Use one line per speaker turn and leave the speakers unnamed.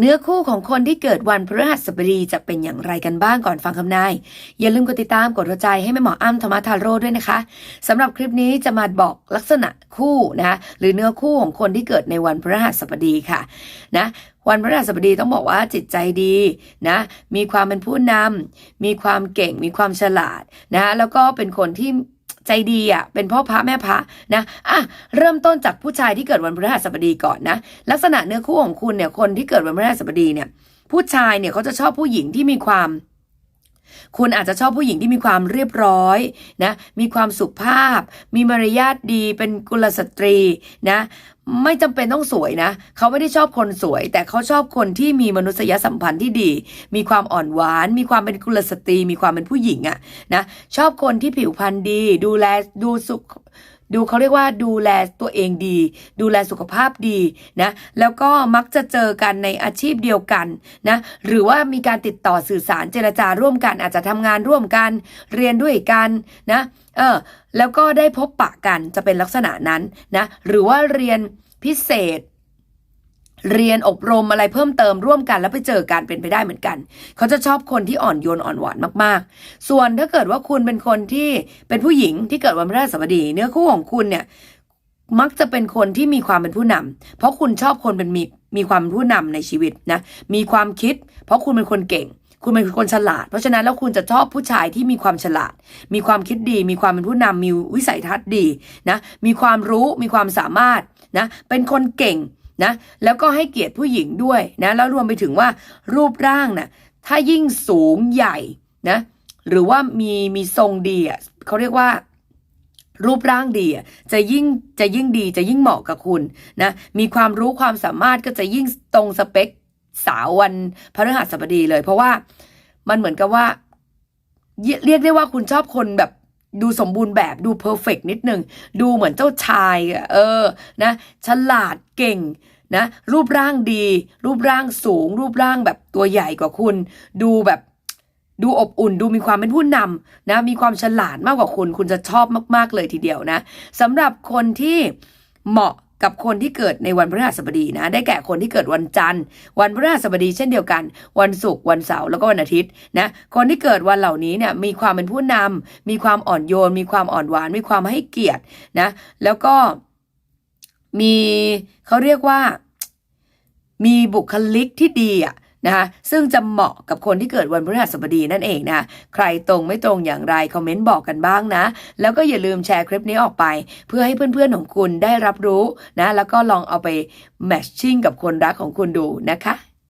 เนื้อคู่ของคนที่เกิดวันพฤหัสบดีจะเป็นอย่างไรกันบ้างก่อนฟังคำนาย อย่าลืมกดติดตามกดหัวใจให้แม่หมออ้ำธรรมทาโร่ด้วยนะคะสำหรับคลิปนี้จะมาบอกลักษณะคู่นะคะหรือเนื้อคู่ของคนที่เกิดในวันพฤหัสบดีค่ะนะวันพฤหัสบดีต้องบอกว่าจิตใจดีนะ มีความเป็นผู้นำมีความเก่ง มีความฉลาดนะแล้วก็เป็นคนที่ ใจดีอะเป็นพ่อพระแม่พระนะอะเริ่มต้นจากผู้ชายที่เกิดวันพฤหัสบดีก่อนนะ ลักษณะเนื้อคู่ของคุณเนี่ยคนที่เกิดวันพฤหัสบดีเนี่ยผู้ชายเนี่ยเขาจะชอบผู้หญิงที่มีความ คุณอาจจะชอบผู้หญิงที่มีความเรียบร้อยนะ มีความสุภาพ มีมารยาทดี เป็นกุลสตรีนะ ไม่จำเป็นต้องสวยนะ เขาไม่ได้ชอบคนสวย แต่เขาชอบคนที่มีมนุษยสัมพันธ์ที่ดี มีความอ่อนหวาน มีความเป็นกุลสตรี มีความเป็นผู้หญิงอะนะ ชอบคนที่ผิวพรรณดี ดูแล ดูสุข ดูเขาเรียกว่าดูแลตัวเองดี ดูแลสุขภาพดีนะแล้วก็มักจะเจอกันในอาชีพเดียวกันนะหรือว่ามีการติดต่อสื่อสารเจรจาร่วมกัน อาจจะทำงานร่วมกัน เรียนด้วยกันนะเออแล้วก็ได้พบปะกันจะเป็นลักษณะนั้นนะหรือว่าเรียนพิเศษ เรียนอบรมอะไรเพิ่มเติมร่วมกันแล้วไปเจอกันเป็นไปได้เหมือนกัน เขาจะชอบคนที่อ่อนโยนอ่อนหวานมากๆ ส่วนถ้าเกิดว่าคุณเป็นคนที่เป็นผู้หญิงที่เกิดวันพฤหัสบดี เนื้อคู่ของคุณเนี่ยมักจะเป็นคนที่มีความเป็นผู้นำเพราะคุณชอบคนเป็นมีมีความเป็นผู้นำในชีวิตนะมีความคิด เพราะคุณเป็นคนเก่ง คุณเป็นคนฉลาด เพราะฉะนั้นแล้วคุณจะชอบผู้ชายที่มีความฉลาด มีความคิดดี มีความเป็นผู้นำมีวิสัยทัศน์ดีนะมีความรู้มีความสามารถนะเป็นคนเก่ง นะแล้วก็ให้เกียรติผู้หญิงด้วยนะแล้วรวมไปถึงว่ารูปร่างนะ่ะถ้ายิ่งสูงใหญ่นะหรือว่ามีมีทรงดีอะเขาเรียกว่ารูปร่างดีอะจะยิ่งจะยิ่งดีจะยิ่งเหมาะกับคุณนะมีความรู้ความสามารถก็จะยิ่งตรงสเปคสาววันพฤหัสบดีเลย เพราะว่ามันเหมือนกับว่า เรียเรียกได้ว่าคุณชอบคนแบบ ดูสมบูรณ์แบบดูเพอร์เฟกนิดนึง ดูเหมือนเจ้าชาย เออนะฉลาดเก่งนะรูปร่างดี รูปร่างสูง รูปร่างแบบตัวใหญ่กว่าคุณ ดูแบบดูอบอุ่นดูมีความเป็นผู้นำนะมีความฉลาดมากกว่าคุณ คุณจะชอบมาก ๆ เลยทีเดียวนะสำหรับคนที่เหมาะ กับคนที่เกิดในวันพฤหัสบดีนะ ได้แก่คนที่เกิดวันจันทร์ วันพฤหัสบดีเช่นเดียวกัน วันศุกร์วันเสาร์แล้วก็วันอาทิตย์นะคนที่เกิดวันเหล่านี้เนี่ยมีความเป็นผู้นำมีความอ่อนโยน มีความอ่อนหวาน มีความให้เกียรตินะแล้วก็มีเขาเรียกว่า มีบุคลิกที่ดีอะ นะคะซึ่งจะเหมาะกับคนที่เกิดวันพฤหัสบดีนั่นเองนะใครตรงไม่ตรงอย่างไรคอมเมนต์บอกกันบ้างนะ แล้วก็อย่าลืมแชร์คลิปนี้ออกไป เพื่อให้เพื่อนๆของคุณได้รับรู้นะแล้วก็ลองเอาไปแมทชิ่งกับคนรักของคุณดูนะคะ